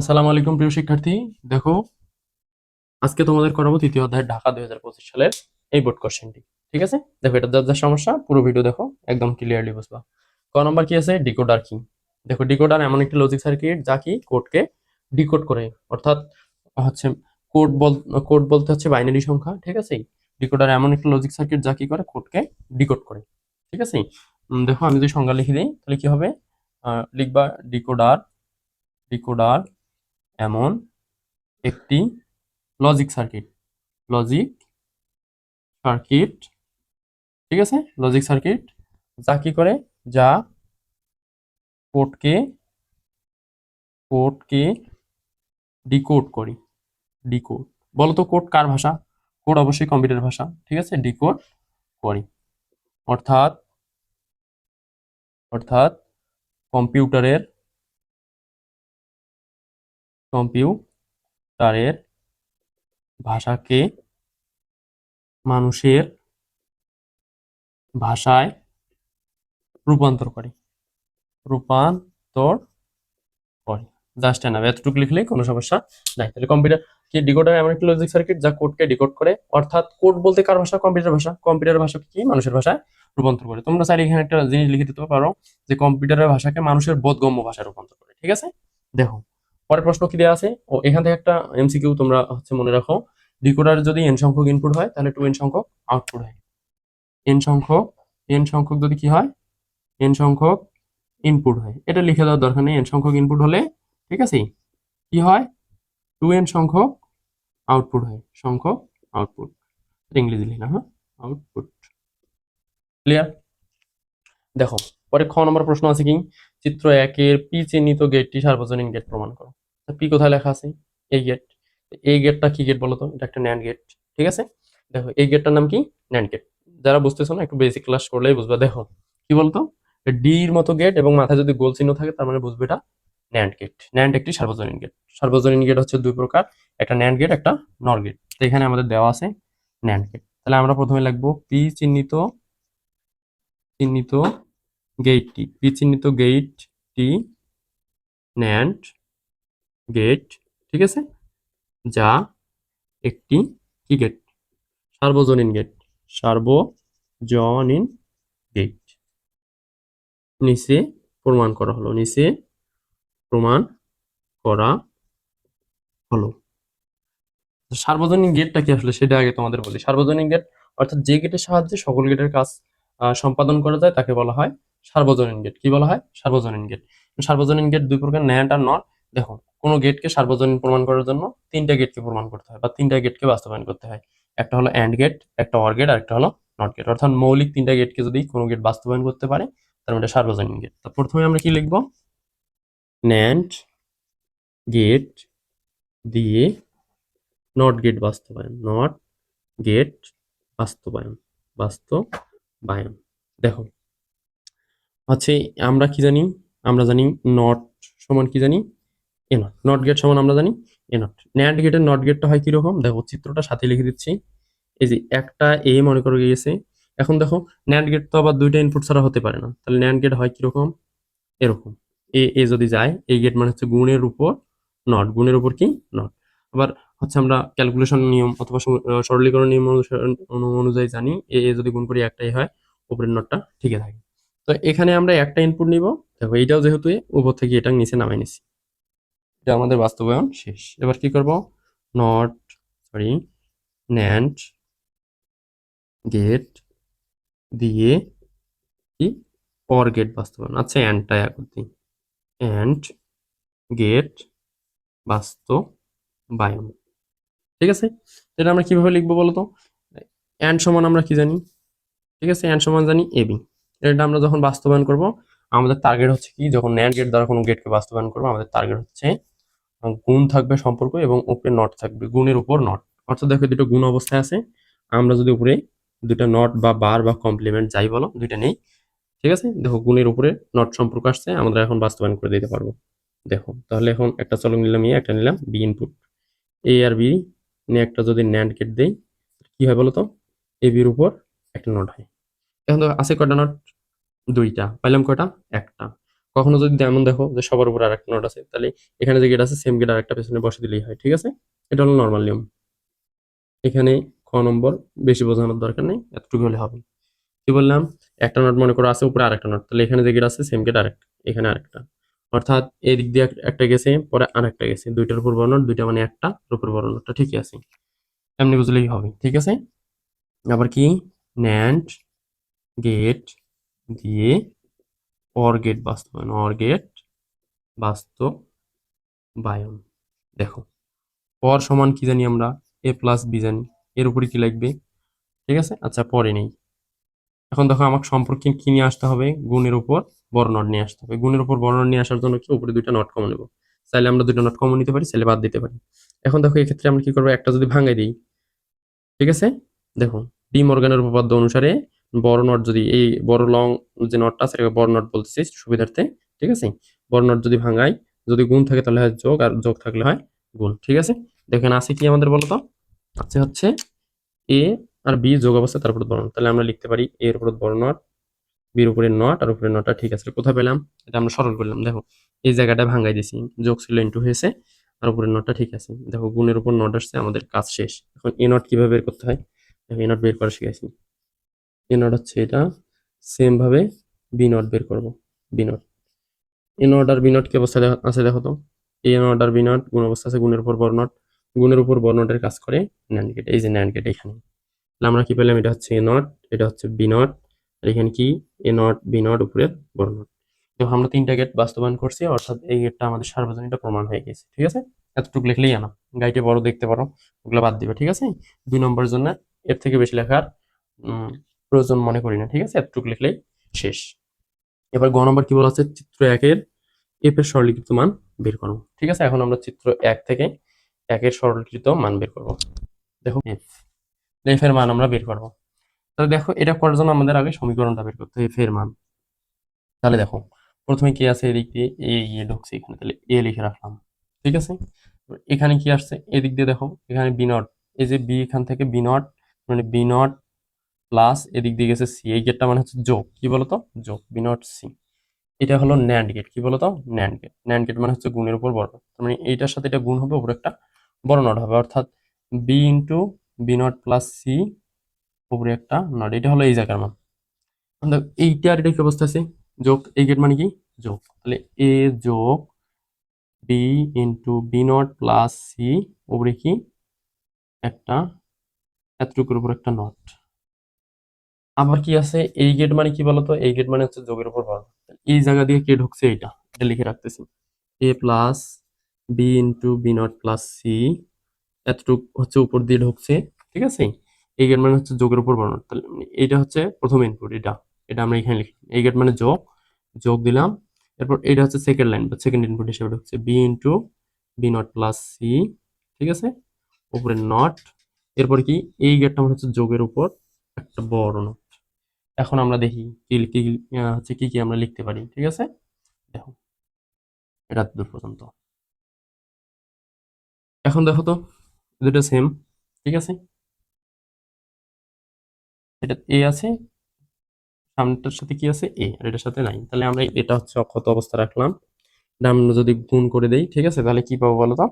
আসসালামু আলাইকুম প্রিয় শিক্ষার্থী। দেখো, আজকে তোমাদের করাবো তৃতীয় অধ্যায়, ঢাকা দুই হাজার পঁচিশ সালের এই বোর্ড কোশ্চেনটি ঠিক আছে? দেখো, এটা যার যার সমস্যা, পুরো ভিডিও দেখো, একদম ক্লিয়ারলি বুঝবা। ক নম্বর কি আছে? ডিকোডার কি? দেখো, ডিকোডার এমন একটি লজিক সার্কিট যা কি কোডকে ডিকোড করে। অর্থাৎ হচ্ছে কোড বল কোড বলতে হচ্ছে বাইনারি সংখ্যা, ঠিক আছে? ডিকোডার এমন একটি লজিক সার্কিট যা কি করে? কোডকে ডিকোড করে। ঠিক আছে? দেখো, আমি যদি সংজ্ঞা লিখে দিই, তাহলে কি হবে? লিখবা ডিকোডার ডিকোডার এমন একটি লজিক সার্কিট লজিক সার্কিট ঠিক আছে? লজিক সার্কিট যা কি করে? যা কোডকে কোডকে ডিকোড করি। ডিকোড বলো তো কোড কার ভাষা? কোড অবশ্যই কম্পিউটার ভাষা, ঠিক আছে? ডিকোড করি। অর্থাৎ অর্থাৎ কম্পিউটারের কম্পিউটারের ভাষাকে মানুষের ভাষায় রূপান্তর করে। রূপান্তর করে। জাস্ট না এতটুকু লিখলে কোনো সমস্যা নাই। তাহলে কম্পিউটার কি ডিকোডার এমন একটি লজিক সার্কিট যা কোডকে ডিকোড করে। অর্থাৎ কোড বলতে কার ভাষা? কম্পিউটার ভাষা। কম্পিউটার ভাষাকে কি? মানুষের ভাষায় রূপান্তর করে। তোমরা চাইলে এখানে একটা জিনিস লিখে দিতে পারো যে কম্পিউটারের ভাষাকে মানুষের বোধগম্য ভাষায় রূপান্তর করে। ঠিক আছে? দেখো পরের প্রশ্ন কি দেওয়া আছে? ও, এখান থেকে একটা এমসিকিউ তোমরা হচ্ছে মনে রাখো। ডিকোডার যদি এন সংখ্যক ইনপুট হয়, তাহলে টু এন সংখ্যক আউটপুট হয়। এন সংখ্যক এন সংখ্যক যদি কি হয়? এন সংখ্যক ইনপুট হয়। এটা লিখে দেওয়ার দরকার নেই। এন সংখ্যক ইনপুট হলে, ঠিক আছে? কি হয়? টু এন সংখ্যক আউটপুট হয়। সংখ্যক আউটপুট ইংরেজি লিখলাম হ্যাঁ? আউটপুট ক্লিয়ার দেখো, পরে খ নম্বর প্রশ্ন আছে কি? চিত্র একের পি চিহ্নিত গেটটি সার্বজনীন গেট প্রমাণ করো। পি কোথায় লেখা আছে? এই গেট এই গেটটা কি গেট বলো তো এটা একটা ন্যান্ড গেট ঠিক আছে? দেখো, এই গেটটার নাম কি? ন্যান্ড গেট যারা বুঝতেছো না, একটু বেসিক ক্লাস করলেই বুঝবা। দেখো, কি বলতো? ডির মতো গেট এবং মাথায় যদি গোল চিহ্ন থাকে, তার মানে বুঝবে এটা ন্যান্ড গেট ন্যান্ড একটি সার্বজনীন গেট সার্বজনীন গেট হচ্ছে দুই প্রকার, একটা ন্যান্ড গেট একটা নর গেট তো এখানে আমাদের দেওয়া আছে ন্যান্ড গেট তাহলে আমরা প্রথমে লিখব পি চিহ্নিত চিহ্নিত গেটটি পি চিহ্নিত গেটটি ন্যান্ড গেট ঠিক আছে? যা একটি কি গেট সার্বজনীন গেট সার্বজনীন গেট নিচে প্রমাণ করা হলো। নিচে প্রমাণ করা হলো। সার্বজনীন গেটটা কি আসলে? সেটা আগে তোমাদের বলি। সার্বজনীন গেট অর্থাৎ যে গেটের সাহায্যে সকল গেটের কাজ সম্পাদন করা যায়, তাকে বলা হয় সার্বজনীন গেট কি বলা হয়? সার্বজনীন গেট সার্বজনীন গেট দুই প্রকার ন্যান্ড আর নট দেখো, কোনো গেটকে সার্বজনীন প্রমাণ করার জন্য তিনটা গেটকে প্রমাণ করতে হয় বা তিনটা গেটকে বাস্তবায়ন করতে হয়। একটা হলো অ্যান্ড গেট একটা অর গেট আর একটা হলো নট গেট অর্থাৎ মৌলিক তিনটা গেটকে যদি কোনো গেট বাস্তবায়ন করতে পারে, তার মানে এটা সার্বজনীন গেট তো প্রথমে আমরা কি লিখব? ন্যান্ড গেট দিয়ে নট গেট বাস্তবায়ন নট গেট বাস্তবায়ন বাস্তবায়ন। দেখো হচ্ছে আমরা কি জানি? আমরা জানি নট সমান কি জানি? এ নট নট গেট সমান আমরা জানি এ নট ন্যান্ড গেটের নট গেটটা হয় কীরকম? দেখো চিত্রটা সাথে লিখে দিচ্ছি। এই যে একটা এ মনে করো গিয়েছে। এখন দেখো ন্যান্ড গেট তো আবার দুইটা ইনপুট ছাড়া হতে পারে না। তাহলে ন্যান্ড গেট হয় কীরকম? এরকম। এ এ যদি যায় এই গেট মানে হচ্ছে গুণের উপর নট গুণের উপর কি? নট আবার হচ্ছে আমরা ক্যালকুলেশন নিয়ম অথবা সরলীকরণ নিয়ম অনুযায়ী জানি এ যদি গুণ করি একটাই হয়, উপরের নটটা ঠিকই থাকে। তো এখানে আমরা একটা ইনপুট নিব। দেখো, এইটাও যেহেতু উপর থেকে এটা নিচে নামাই নিছি। এটা আমাদের বাস্তবায়ন শেষ। এবার কি করব? নট সরি ন্যান্ড গেট দিয়ে কি? অর গেট বাস্তবায়ন। আচ্ছা অ্যান্ডটা করতে। অ্যান্ড গেট বাস্তবায়ন। ঠিক আছে? এটা আমরা কীভাবে লিখব বলতো? অ্যান্ড সমান আমরা কি জানি? ঠিক আছে? অ্যান্ড সমান জানি এবি এটা আমরা যখন বাস্তবায়ন করব, আমাদের টার্গেট হচ্ছে কি? যখন ন্যান্ড গেট দ্বারা কোনো গেটকে বাস্তবায়ন করব, আমাদের টার্গেট হচ্ছে গুণ থাকবে সম্পর্ক এবং উপরে নট থাকবে, গুণের উপর নট অর্থাৎ দেখো দুটো গুণ অবস্থায় আছে। আমরা যদি উপরে দুটো নট বা বার বা কমপ্লিমেন্ট যাই বলো, দুইটা নেই। ঠিক আছে? দেখো গুণের উপরে নট সম্পর্ক আসছে, আমরা এখন বাস্তবায়ন করে দিতে পারব। দেখো, তাহলে এখন একটা চলক নিলাম, এ একটা নিলাম বি ইনপুট এ আর বি নিয়ে একটা যদি ন্যান্ড গেট দেই, কি হয় বলো তো? এ বির উপর একটা নট হয়। এখন তো আছে কয়টা নট দুইটা। পাইলাম কয়টা? একটা। কখনো যদি এমন দেখো যে সবার উপর আরেকটা নট আছে, তাহলে এখানে যে গেট আছে সেম গেট আরেকটা পেছনে বসে দিলেই হয়, ঠিক আছে? এটা হলো নর্মাল নিয়ম। এখানে খ নম্বর, বেশি বোঝানোর দরকার নেই, এতটুকু হলে হবে। কি বললাম? একটা নট মনে করো আছে, উপরে আরেকটা নট তাহলে এখানে যে গেট আছে সেম গেট আরেকটা এখানে আরেকটা। অর্থাৎ এই দিক দিয়ে একটা গেছে, পরে আরেকটা গেছে। দুইটার উপর নট দুইটা মানে একটা আর উপর নটটা ঠিকই আছে। এমনি বুঝলেই হবে, ঠিক আছে? আবার কি? ন্যান্ড গেট দিয়ে অর গেট বাস্তবায়ন। অর গেট বাস্তবায়ন। দেখো অর সমান কি জানি আমরা? এ প্লাস বি জানি। এর উপরে কি লাগবে ঠিক আছে? আচ্ছা পরে নেই। এখন দেখো, আমাকে সম্পর্কে কি নিয়ে আসতে হবে? গুণের উপর নট নিয়ে আসতে হবে। গুণের উপর নট নিয়ে আসার জন্য কি? উপরে দুইটা নট কমন নেব। চাইলে আমরা দুইটা নট কমন নিতে পারি, চাইলে বাদ দিতে পারি। এখন দেখো, এক্ষেত্রে আমরা কি করব? একটা যদি ভাঙাই দিই। ঠিক আছে? দেখো ডি মর্গানের উপপাদ্য অনুসারে বড় নট যদি এই বড় লং যে নটটা আছে, এটাকে বড় নট বলতেছি সুবিধার্থে, ঠিক আছে? বড় নট যদি ভাঙাই, যদি গুণ থাকে তাহলে হয় যোগ, আর যোগ থাকলে হয় গুণ, ঠিক আছে? দেখেন আছে কি আমাদের বলো তো আছে হচ্ছে এ আর বি যোগ অবস্থা তার উপর বড় নট তাহলে আমরা লিখতে পারি এর উপর বড় নট বির উপরে নট আর উপরে নটটা ঠিক আছে। কোথায় পেলাম? এটা আমরা সরল করলাম, দেখো। এই জায়গাটা ভাঙাই দিছি, যোগ ছিল ইন্টু হয়েছে, আর উপরে নটটা ঠিক আছে। দেখো, গুণের উপর নট আসছে, আমাদের কাজ শেষ। এখন এ নট কীভাবে বের করতে হয়? দেখো এ নট বের করা শিখাইছি। এ নট হচ্ছে এটা। সেম ভাবে বি নট বের করব বি নট এ নট আর বি নট কি অবস্থা আছে দেখো তো? এ নট আর বি নট গুণ অবস্থা আছে গুণের উপর বড় নট গুণের উপর বড় নটের কাজ করে ন্যান্ড গেট এই যে ন্যান্ড গেট এখানে। আমরা কি পেলাম? এটা হচ্ছে এ নট এটা হচ্ছে বি নট আর এখানে কি? এ নট বি নট উপরের বড় নট দেখো আমরা তিনটা গেট বাস্তবায়ন করছি, অর্থাৎ এই গেটটা আমাদের সার্বজনীনটা প্রমাণ হয়ে গেছে, ঠিক আছে? এতটুকু লিখলেই আনা। গাইটে বড় দেখতে পারো, ওগুলো বাদ দিবে, ঠিক আছে? দুই নম্বরের জন্য এর থেকে বেশি লেখার প্রয়োজন মনে করি না, ঠিক আছে? এতটুকু লিখলেই শেষ। এবার গ নম্বর কি বলা আছে চিত্র একের এফ এর সরলীকৃত মান বের করো। ঠিক আছে? এখন আমরা চিত্র এক থেকে একের সরলীকৃত মান বের করব। দেখো, এফ। এফ এর মান আমরা বের করব। তাহলে দেখো, এটা করার জন্য আমাদের আগে সমীকরণটা বের করতে এফ এর মান। তাহলে দেখো, প্রথমে কি আছে এদিক দিয়ে? এ ইয়ে ঢুকছে এখানে, তাহলে এ লিখে রাখলাম। ঠিক আছে? এখানে কি আসছে? এদিক দিয়ে দেখো, এখানে বি নট, এই যে বি এখান থেকে বি নট মানে বি নট প্লাস এদিক দিয়ে গেছে সি। এই গেটটা মানে হচ্ছে যোগ। কি বলতো? যোগ বি নট সি এটা হলো ন্যান্ড গেট কি বলতো? ন্যান্ড গেট ন্যান্ড গেট মানে হচ্ছে গুণের উপর বড় তার মানে এইটার সাথে এটা গুণ হবে উপরে একটা বড় নট হবে। অর্থাৎ B into B not plus C উপরে একটা নট এটা হলো এই জায়গার মান। এইটা আর এটা কি অবস্থা আছে? যোগ, এই গেট মানে কি? যোগ। তাহলে এ যোগ B into B not plus C উপরে কি? একটা এতটুকুর উপর একটা নট আবার কি আছে? এই গেট মানে কি বলতো? এই গেট মানে হচ্ছে যোগের উপর বড় এই জায়গা দিয়ে কে ঢুকছে এইটা। এটা লিখে রাখতেছি। A plus B into B not plus C এতটুক হচ্ছে উপর দিয়ে ঢুকছে, ঠিক আছে? এই গেট মানে হচ্ছে যোগের উপর বর্ণ তাহলে এইটা হচ্ছে প্রথম ইনপুট এটা। এটা আমরা এখানে লিখি। এই গেট মানে যোগ। যোগ দিলাম। এরপর এটা হচ্ছে সেকেন্ড লাইন বা সেকেন্ড ইনপুট হিসেবে ঢুকছে। B into B not plus C ঠিক আছে? উপরে নট এরপর কি? এই গেটটা মানে হচ্ছে যোগের উপর একটা নট এখন আমরা দেখি কি কি হচ্ছে কি কি আমরা লিখতে পারি, ঠিক আছে? দেখো, এটা দূর পর্যন্ত। এখন দেখো তো, দুটো সেম ঠিক আছে? এটা এ আছে সামনেটার সাথে কি আছে? এ আর এটার সাথে নাই তাহলে আমরা এটা হচ্ছে অক্ষত অবস্থা রাখলাম। এটা আমরা যদি গুণ করে দেই, ঠিক আছে? তাহলে কি পাবো বলো তো?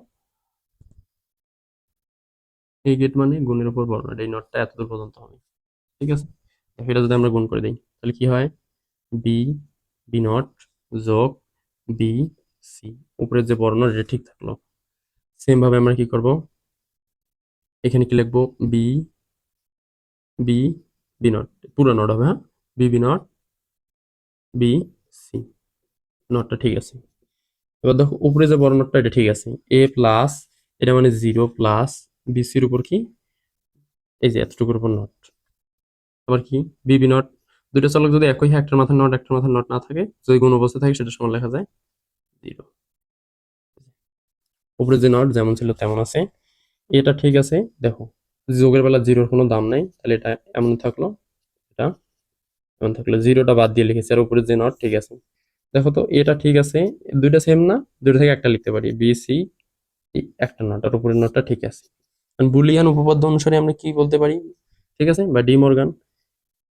এই গেট মানে গুণের উপর বড় নট এই নটটা এত দূর পর্যন্ত হবে, ঠিক আছে? দেখো এটা যদি আমরা গুণ করে দিই, তাহলে কি হয়? বি বি নট যোগ বি সি উপরের যে নট এটা ঠিক থাকল। সেম ভাবে আমরা কি করব? এখানে কি লিখব? বি বি বি নট পুরো নট হবে হ্যাঁ? B B not B C নটটা ঠিক আছে। এবার দেখো, উপরে যে বড় নটটা এটা ঠিক আছে। এ প্লাস এটা মানে জিরো প্লাস বিসির উপর কি? এই যে, এতটুকুর উপর নট আবার কি? বি বি নট দুটো চলক যদি একই হয়, একটার নট একটার মাথায় নট না থাকে, যদি কোন অবস্থা থাকে সেটা সমান লেখা যায় জিরো উপরে যে নট যেমন ছিল তেমন আছে। এটা ঠিক আছে, দেখো যোগের বেলা জিরোর কোনো দাম নাই, তাহলে এটা এমন থাকল, এটা এমন থাকল। জিরোটা বাদ দিয়ে লিখেছি, আর উপরে যে নট ঠিক আছে। দেখো তো, এটা ঠিক আছে, দুইটা সেম না, দুইটা থেকে একটা লিখতে পারি বি সি একটা নট আর উপরের নটটা ঠিক আছে। বুলিয়ান উপপাদ্য অনুসারে আমরা কি বলতে পারি? ঠিক আছে, বা ডি মর্গান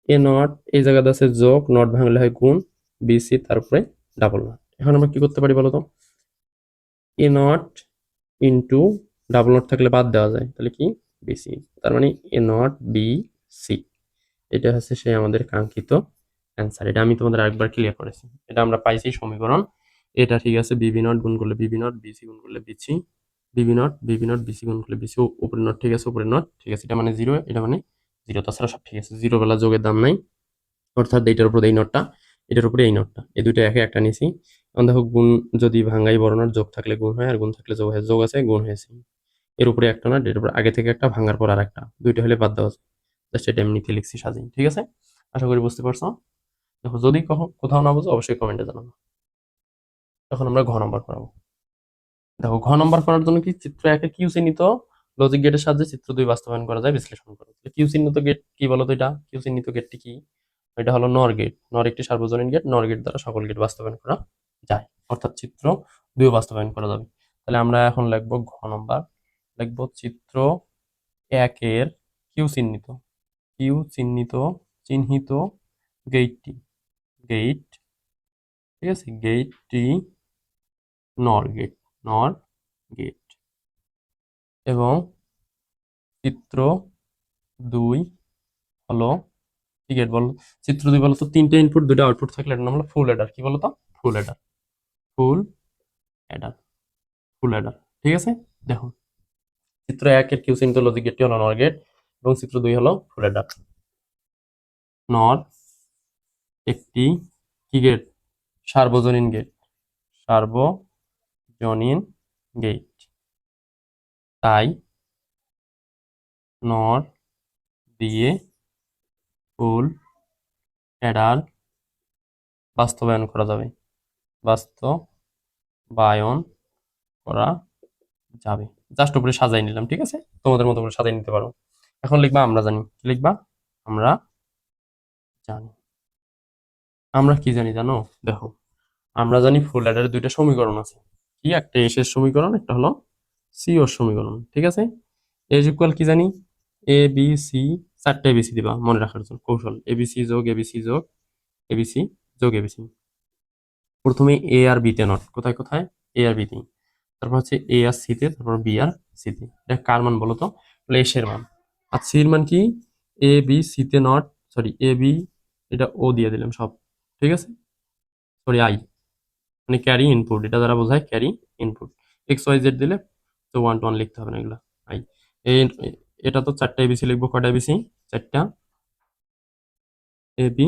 এ নট এই জায়গাতে আছে যোগ নট ভাঙলে হয় গুণ বিসি তারপরে ডাবল নট এখন আমরা কি করতে পারি বলো তো? A not into double not থাকলে বাদ দেওয়া যায়, তাহলে কি? বিসি তার মানে এ নট বি সি এটা হচ্ছে সেই আমাদের কাঙ্ক্ষিত অ্যান্সার এটা আমি তোমাদের আরেকবার ক্লিয়ার করেছি। এটা আমরা পাইছি সমীকরণ। এটা ঠিক আছে বিবি নট গুণ করলে বিবি নট বিসি গুণ করলে BC Bibi not Bibi not BC গুণ করলে বিসি উপরে নট ঠিক আছে উপরে নট ঠিক আছে। এটা মানে জিরো এটা মানে জিরো তাছাড়া সব ঠিক আছে। জিরো বেলা যোগের দাম নাই। অর্থাৎ এইটার উপরে এই নটটা, এটার উপরে এই নটটা। এই দুইটা একে একটা এখন দেখো গুণ যদি ভাঙ্গাই বড় নট, যোগ থাকলে গুণ হয়, আর গুণ থাকলে যোগ হয়, যোগ আছে, গুণ হয়েছে। এর উপরে একটা নট, এর উপরে আগে থেকে একটা, ভাঙার পর আর একটা দুইটা হলে বাদ দেওয়া যায়। জাস্ট এটা এমনিতে লিখছি সাজিয়ে ঠিক আছে? আশা করি বুঝতে পারছ? দেখো, যদি কোথাও না বুঝো, অবশ্যই কমেন্টে জানাব। এখন আমরা ঘ নম্বর করাবো। দেখো, ঘ নম্বর করার জন্য কি চিত্র একে কিউ চিহ্নিত লজিক গেটের সাহায্যে চিত্র দুই বাস্তবায়ন করা যায়, বিশ্লেষণ করো কিউ চিহ্নিত গেট কি বলতো এটা? কিউ চিহ্নিত গেটটি কি? এটা হলো নর গেট নর একটি সার্বজনীন গেট নর গেট দ্বারা সকল গেট বাস্তবায়ন করা যায়। অর্থাৎ চিত্র দুই বাস্তবায়ন করা যাবে। তাহলে আমরা এখন লিখব ঘ নম্বর। লিখব চিত্র একের কিউ চিহ্নিত। কিউ চিহ্নিত চিহ্নিত গেটটি গেট ঠিক আছে? গেটটি নর গেট নর গেট এবং চিত্র দুই হলো কি গেট বলো। চিত্র দুই বলো তো তিনটে ইনপুট দুটো আউটপুট থাকলে এটার নাম হলো ফুল এডার কি বলো তো? Full adder full adder full adder ঠিক আছে? দেখো। চিত্র এক একের কিউ চিহ্নিত লজিক গেটটি হলো নর গেট এবং চিত্র দুই হলো ফুল এডার নর একটি কি গেট সার্বজনীন গেট সার্বজনীন গেট তাই নর দিয়ে ফুল অ্যাডার বাস্তবায়ন করা যাবে। বাস্তবায়ন করা যাবে। জাস্ট উপরে সাজাই নিলাম, ঠিক আছে? তোমাদের মতো করে সাজাই নিতে পারো। এখন লিখবা, আমরা জানি। লিখবা? আমরা জানি। আমরা কি জানি জানো? দেখো, আমরা জানি ফুল অ্যাডারের দুইটা সমীকরণ আছে। কি? একটা এস এর সমীকরণ, একটা হলো সি ওর সমীকরণ, ঠিক আছে? এজ ইকুয়াল কি জানি? এ বি সি চারটে এবিসি দিবা মনে রাখার জন্য, কৌশল। এবিসি যোগ এবিসি যোগ এবিসি যোগ এবিসি প্রথমে এ আর বিতে নট কোথায় কোথায়? এ আর বিতে তারপর হচ্ছে এ আর সিতে তারপর বি আর সিতে এটা কার মান বলো তো? বলে এস এর মান। আর সির মান কি? এ বি সিতে নট সরি এ বি এটা ও দিয়ে দিলাম সব, ঠিক আছে? সরি আই মানে ক্যারি ইনপুট এটা দ্বারা বোঝায় carry input X Y Z দিলে তো ওয়ান টু ওয়ান লিখতে হবে না এগুলো। আই এটা তো চারটা এবিসি লিখব কটা এবিসি চারটা। এ বি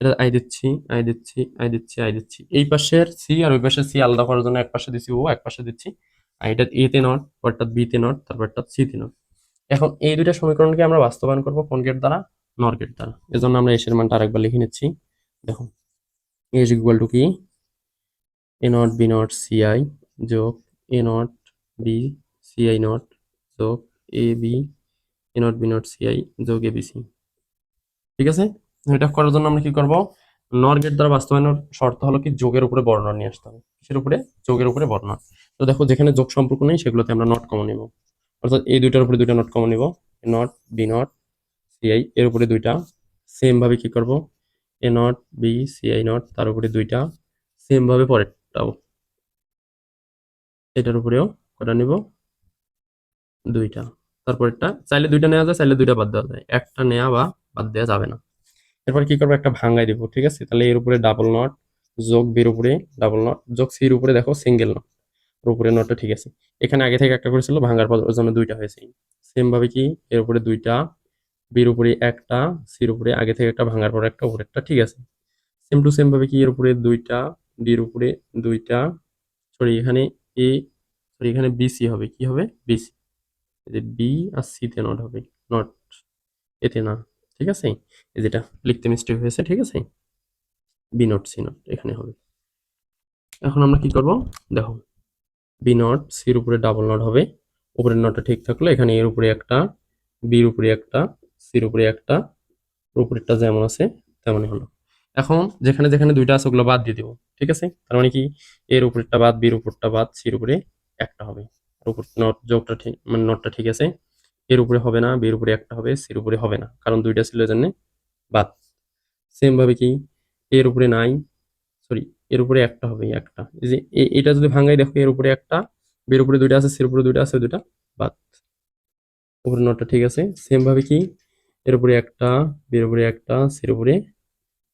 এটা আই দিচ্ছি আই দিচ্ছি আই দিচ্ছি আই দিচ্ছি। এই পাশের সি আর ওই পাশের সি আলাদা করার জন্য এক পাশে দিচ্ছি ও এক পাশে দিচ্ছি। আর এ তে নট পরটা বি তে নট তারপরটা সি তে নট এখন এই দুইটা সমীকরণকে আমরা বাস্তবায়ন করব কোন গেট দ্বারা? নর গেট দ্বারা। এজন্য আমরা এসের মানটা আরেকবার লিখে নিচ্ছি। দেখো এস ইকুয়াল টু কি? A not B not C I যোগ A not B C I not যোগ A B A not B not C I যোগ এ বি সি ঠিক আছে? এটা করার জন্য আমরা কি করব? নর গেট দ্বারা বাস্তবায়নের শর্ত হলো কি, যোগের উপরে বর্ণনা নিয়ে আসতে হবে। কিসের উপরে? যোগের উপরে বর্ণনা। তো দেখো, যেখানে যোগ সম্পর্ক নেই, সেগুলোতে আমরা নট কমন নেব। অর্থাৎ এই দুইটার উপরে দুইটা নট কমন নেব। নট বি নট সিআই এর উপরে দুইটা। সেম ভাবে কি করব? A not B CI not তার উপরে দুইটা। সেম ভাবে পরেরটাও। এটার উপরেও কটা নিব? দুইটা। তারপরেরটা, চাইলে দুইটা নেওয়া যায়, চাইলে দুইটা বাদ দেওয়া যায়। একটা নেওয়া বা বাদ দেওয়া যাবে না। এরপর কি করব? একটা ভাঙ্গাই দিব, ঠিক আছে? তাহলে এর উপরে ডাবল নট যোগ বির উপরে ডাবল নট যোগ সির উপরে দেখো সিঙ্গেল নট ওর উপরে নটটা ঠিক আছে। এখানে আগে থেকে একটা করেছিল ভাঙ্গার পর ওর জন্য দুইটা হয়েছে। সেম ভাবে কি? এর উপরে দুইটা বির উপরে একটা সির উপরে আগে থেকে একটা, ভাঙার পর একটা উপরে একটা ঠিক আছে? সেম টু সেম ভাবে কি? এর উপরে দুইটা ডির উপরে দুইটা সরি এখানে এ সরি এখানে বিসি হবে। কি হবে? বিসি যে বি আর সিতে নট হবে। নট এতে না। ঠিক আছে? যেটা লিখতে মিস্টেক হয়েছে, ঠিক আছে? বি নট সি নট এখানে হবে। এখন আমরা কি করব? দেখো বি নট সির উপরে ডাবল নট হবে। উপরের নটটা ঠিক থাকল। এখানে এর উপরে একটা বির উপরে একটা সির উপরে একটা, উপরেরটা যেমন আছে, তেমনই হলো। এখন যেখানে যেখানে দুইটা আছে, ওগুলো বাদ দিয়ে দিব, ঠিক আছে? তার মানে কি? এর উপরেরটা বাদ, বির উপরটা বাদ সির উপরে একটা হবে। উপর নট যোগটা ঠিক মানে নটটা ঠিক আছে। এর উপরে হবে না, বির উপরে একটা হবে সির উপরে হবে না, কারণ দুইটা ছিল জন্য বাদ। সেম ভাবে কি? এর উপরে নাই সরি এর উপরে একটা হবে, একটা। এই যে এটা যদি ভাঙাই দেখো, এর উপরে একটা, বের উপরে দুইটা আছে সির উপরে দুইটা আছে, দুইটা বাদ। উপরে নটটা ঠিক আছে। সেম ভাবে কি? এর উপরে একটা, বের উপরে একটা সির উপরে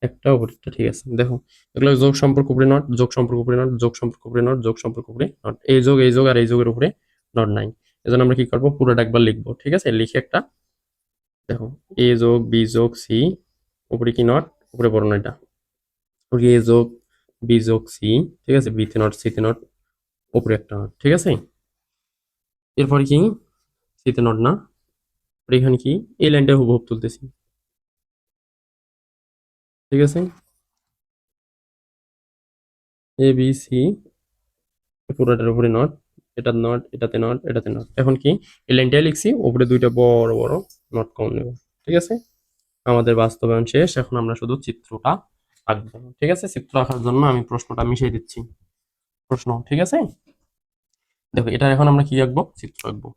একটা উপরেরটা, ঠিক আছে? দেখো, এগুলো যোগ সম্পর্ক উপরে নট যোগ সম্পর্ক উপরে নট যোগ সম্পর্ক উপরে নট যোগ সম্পর্ক উপরে নট এই যোগ এই যোগ আর এই যোগের উপরে নট নাই। এজন্য আমরা কি করব? পুরোটা একবার লিখব, ঠিক আছে? লিখে একটা, দেখো এ যোগ বি যোগ সি উপরে কি নট উপরে বড় নয়টা। এ যোগ বি যোগ সি ঠিক আছে? বিতে নট সিতে নট উপরে একটা নট ঠিক আছে? এরপরে কি? সিতে নট না। এখানে কি? এই লাইনটা হুবহুব তুলতেছি। ঠিক আছে? এ বি সি পুরোটার উপরে নট এটা নট এটাতে নট এটাতে নট এখন কি? এই লাইনটাই লিখছি, উপরে দুইটা বড় বড় নট কমন নেব। ঠিক আছে? আমাদের বাস্তবায়ন শেষ, এখন আমরা শুধু চিত্রটা আঁকবো। ঠিক আছে? চিত্র আঁকার জন্য আমি প্রশ্নটা মিশিয়ে দিচ্ছি। প্রশ্ন, ঠিক আছে? দেখো এটা এখন আমরা কি আঁকবো? চিত্র আঁকবো।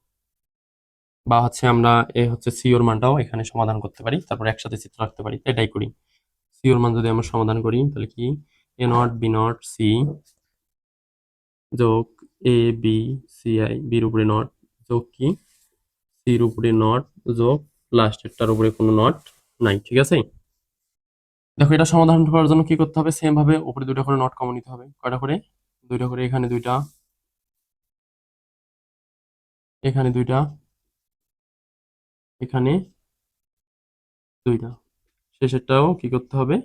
বা হচ্ছে আমরা এ হচ্ছে সিওর মানটাও এখানে সমাধান করতে পারি, তারপর একসাথে চিত্র আঁকতে পারি, এটাই করি। সিওর মান যদি আমরা সমাধান করি, তাহলে কি? A not B not C যোগ এ বি সি আই বির উপরে নট যোগ কি? সির উপরে নট যোগ লাস্টেরটার উপরে কোনো নট নাই, ঠিক আছে? দেখো, এটা সমাধান করার জন্য কি করতে হবে? সেম ভাবে উপরে দুইটা করে নট কমন নিতে হবে। কয়টা করে? দুইটা করে, এখানে দুইটা। এখানে দুইটা। এখানে দুইটা। শেষেরটাও কি করতে হবে?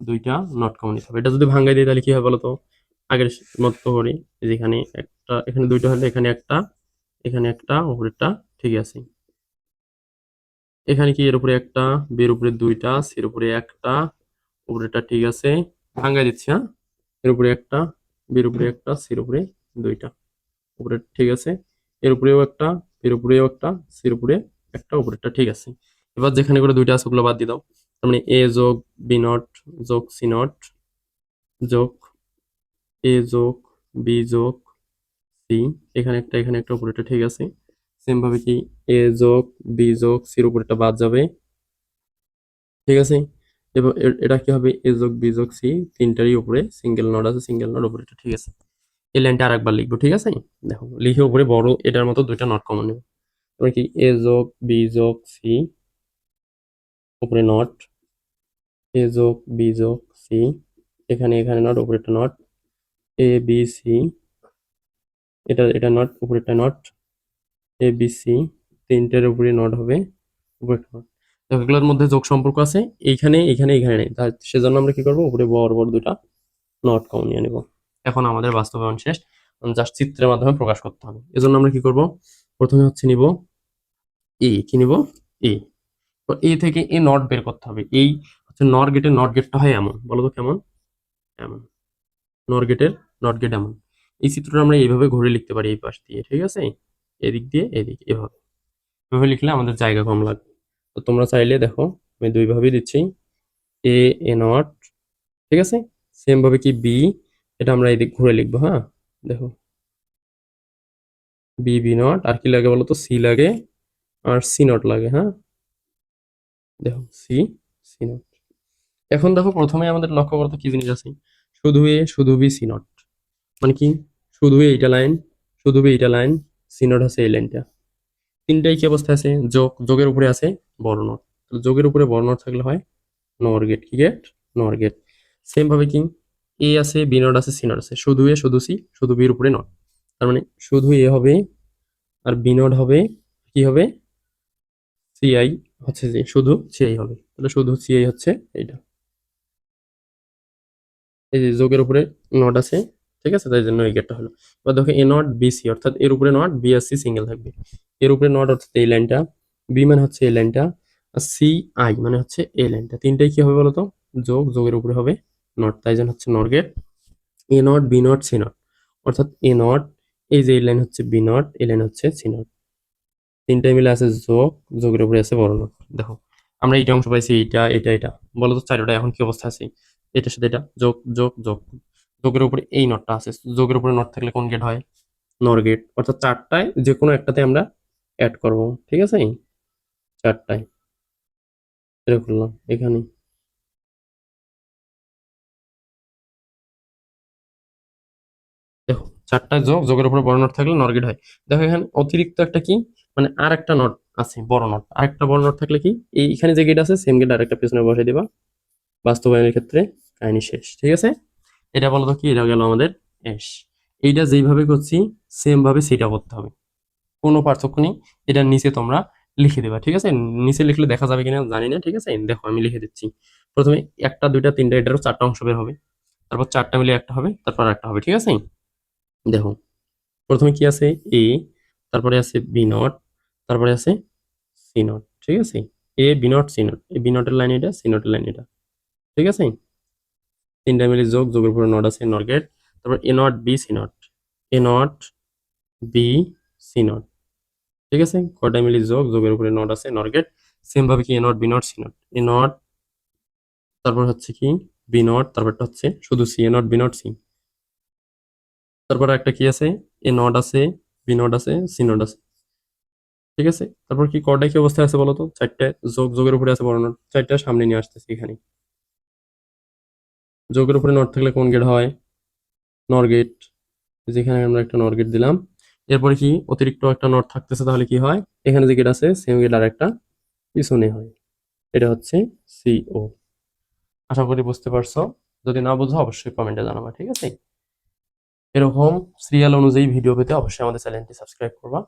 দুইটা নট কমন নিতে হবে। এটা যদি ভাঙ্গাই দিই তাহলে কি হবে বলতো? আগের মতো করি, এই যে এখানে একটা, এখানে দুইটা হলে এখানে একটা এখানে একটা, উপরেরটা ঠিক আছে। এখানে কি এর উপরে একটা, বের উপরে দুইটা, সির উপরে একটা, উপরেরটা ঠিক আছে। ভাঙ্গাই দিচ্ছি হ্যাঁ? এর উপরে একটা, বের উপরে একটা, সির উপরে দুইটা উপরে ঠিক আছে। এর উপরেও একটা এর উপরেও একটা, সির উপরে একটা, উপরেরটা ঠিক আছে। এবার যেখানে করে দুইটা আছে ওগুলো বাদ দিয়ে দাও। তার এ যোগ বি নট যোগ সি নট যোগ এ যোগ বি যোগ সি। এখানে একটা এখানে একটা উপরেটা ঠিক আছে। সেম ভাবে কি এ যোগ বি যোগ সির উপরেটা বাদ যাবে। ঠিক আছে? এবং এটা কি হবে? এ যোগ বি যোগ সি তিনটারই উপরে সিঙ্গেল নড আছে সিঙ্গেল নড উপরেটা ঠিক আছে। এই লাইনটা আরেকবার লিখব, ঠিক আছে? দেখো, লিখে উপরে বড়, এটার মতো দুইটা নট কমন নেব। তারপরে কি এ যোগ বি যোগ সি উপরে নট এ যোগ বি যোগ সি এখানে এখানে নট উপরেটা নট এ বি সি এটা এটা নট উপরেরটা নট এ বি সি তিনটের উপরে নট হবে, উপরেরটা নট এগুলোর মধ্যে যোগ সম্পর্ক আছে, এইখানে এইখানে এখানে নেই। তার সেজন্য আমরা কি করব? উপরে বড় বড় দুটা নট কমন নিয়ে নেব। এখন আমাদের বাস্তবায়ন শেষ। জাস্ট চিত্রের মাধ্যমে প্রকাশ করতে হবে। এজন্য আমরা কি করব? প্রথমে হচ্ছে নিব এ কি নিব? এ তো এ থেকে এ নট বের করতে হবে। এই হচ্ছে নর গেটের নট গেটটা হয় এমন। বলো তো কেমন? এমন। নর গেটের নট গেট এমন। এই চিত্রটা আমরা এইভাবে ঘুরে লিখতে পারি এই পাশ দিয়ে, ঠিক আছে? এদিক দিয়ে, এদিক, এভাবে। এভাবে লিখলে আমাদের জায়গা কম লাগবে। তো তোমরা চাইলে দেখো, আমি দুইভাবেই দিচ্ছি। এ এ নট ঠিক আছে? সেম ভাবে কি বি এটা আমরা এদিক ঘুরে লিখব হ্যাঁ? দেখো। বি বি নট আর কি লাগে বলো তো? সি লাগে, আর সি নট লাগে হ্যাঁ? দেখো সি সি নট এখন দেখো প্রথমে আমাদের লক্ষ্য করতে কি জিনিস আছে। শুধু এ শুধু বি সি নট মানে কি? শুধু এইটা লাইন শুধু বি এইটা লাইন সি নট আছে এই লাইনটা তিনটাই কি অবস্থা আছে? যোগ, যোগের উপরে আছে তাহলে যোগের উপরে নট থাকলে হয় নর গেট কি গেট নর গেট সেম ভাবে কি? এ আছে বি নট আছে সি নট আছে। শুধু এ শুধু সি শুধু বির উপরে নট তার মানে শুধু এ হবে আর বি নট হবে কি হবে? সিআই হচ্ছে যে শুধু সিআই হবে। তাহলে শুধু সিআই হচ্ছে এইটা। এই যে যোগের উপরে নট আছে, ঠিক আছে? তাই জন্য এই গেটটা হলো। এবার দেখো এ নট বি সি, অর্থাৎ এর উপরে নট বি আর সি সিঙ্গেল থাকবে। এর উপরে নট অর্থাৎ এই লাইনটা বি মানে হচ্ছে এই লাইনটা আর সি আই মানে হচ্ছে এ লাইনটা তিনটাই কি হবে বলতো? যোগ, যোগের উপরে হবে নট। তাই জন্য হচ্ছে not gate A not, B not, C not. অর্থাৎ এ নট, এই যে এই লাইন হচ্ছে বি নট, এই লাইন হচ্ছে সি নট। তিনটাই মিলে আছে যোগ, যোগের উপরে আছে নট দেখো, আমরা এইটা অংশ পাইছি, এইটা, এটা এটা। বলো তো চারোটা, এখন কি অবস্থা আছে? এটার সাথে এটা, যোগ যোগ যোগ। যোগের উপরে এই নটটা আছে। যোগের উপরে নট থাকলে কোন গেট হয়? নর গেট অর্থাৎ চারটায় যে কোনো একটাতে আমরা অ্যাড করব, ঠিক আছে? চারটায়। এটা করলাম এখানে চারটা যোগ, যোগের উপরে বড় নট থাকলে নর গেট হয়। দেখো, এখানে অতিরিক্ত একটা কি? মানে আর একটা নট আছে, বড় নট আরেকটা বড় নট থাকলে কি? এই এখানে যে গেট আছে সেম গেট আরেকটা পেছনে বসাই দিবা। বাস্তবায়নের ক্ষেত্রে কাহিনী শেষ, ঠিক আছে? এটা বলতো কি? এটা গেল আমাদের এস এইটা যেইভাবে করছি সেম ভাবে সেটা করতে হবে। কোনো পার্থক্য নেই। এটার নিচে তোমরা লিখে দেবা, ঠিক আছে? নিচে লিখলে দেখা যাবে কিনা জানি না, ঠিক আছে? দেখো, আমি লিখে দিচ্ছি। প্রথমে একটা, দুইটা, তিনটা, এটারও চারটা অংশ বের হবে। তারপর চারটা মিলে একটা হবে, তারপর একটা হবে, ঠিক আছে? দেখো, প্রথমে কি আছে? এ তারপরে আছে বি নট তারপরে আছে সি নট ঠিক আছে? A B not C not A B নটের line এটা সি নটের লাইন এটা। ঠিক আছে? তিনটা মিলে যোগ, যোগের পরে নট আছে নট গেট তারপর A not B C not A not B C not ঠিক আছে? কয়টা মিলে যোগ, যোগের উপরে নট আছে নট গেট সেম ভাবে কি A not B not C not A not তারপর হচ্ছে কি বি নট তারপরটা হচ্ছে শুধু C A not B not C তারপর একটা কি আছে? এ নট আছে বি নট আছে সি নট আছে। ঠিক আছে? তারপর কি কয়টা কি অবস্থায় আছে বলতো? চারটে যোগ, যোগের উপরে আছে বড় নট চারটা সামনে নিয়ে আসতেছি এখানে। যোগের উপরে নট থাকলে কোন গেট হয়? নর গেট যেখানে আমরা একটা নর গেট দিলাম। এরপরে কি অতিরিক্ত একটা নট থাকতেছে তাহলে কি হয়? এখানে যে গেট আছে সেম গেট আর একটা পিছনে হয়। এটা হচ্ছে সিও আশা করি বুঝতে পারছ। যদি না বুঝো, অবশ্যই কমেন্টে জানাবা, ঠিক আছে? এরকম সিরিয়াল অনুযায়ী ভিডিও পেতে অবশ্যই আমাদের চ্যানেলটি সাবস্ক্রাইব করবা।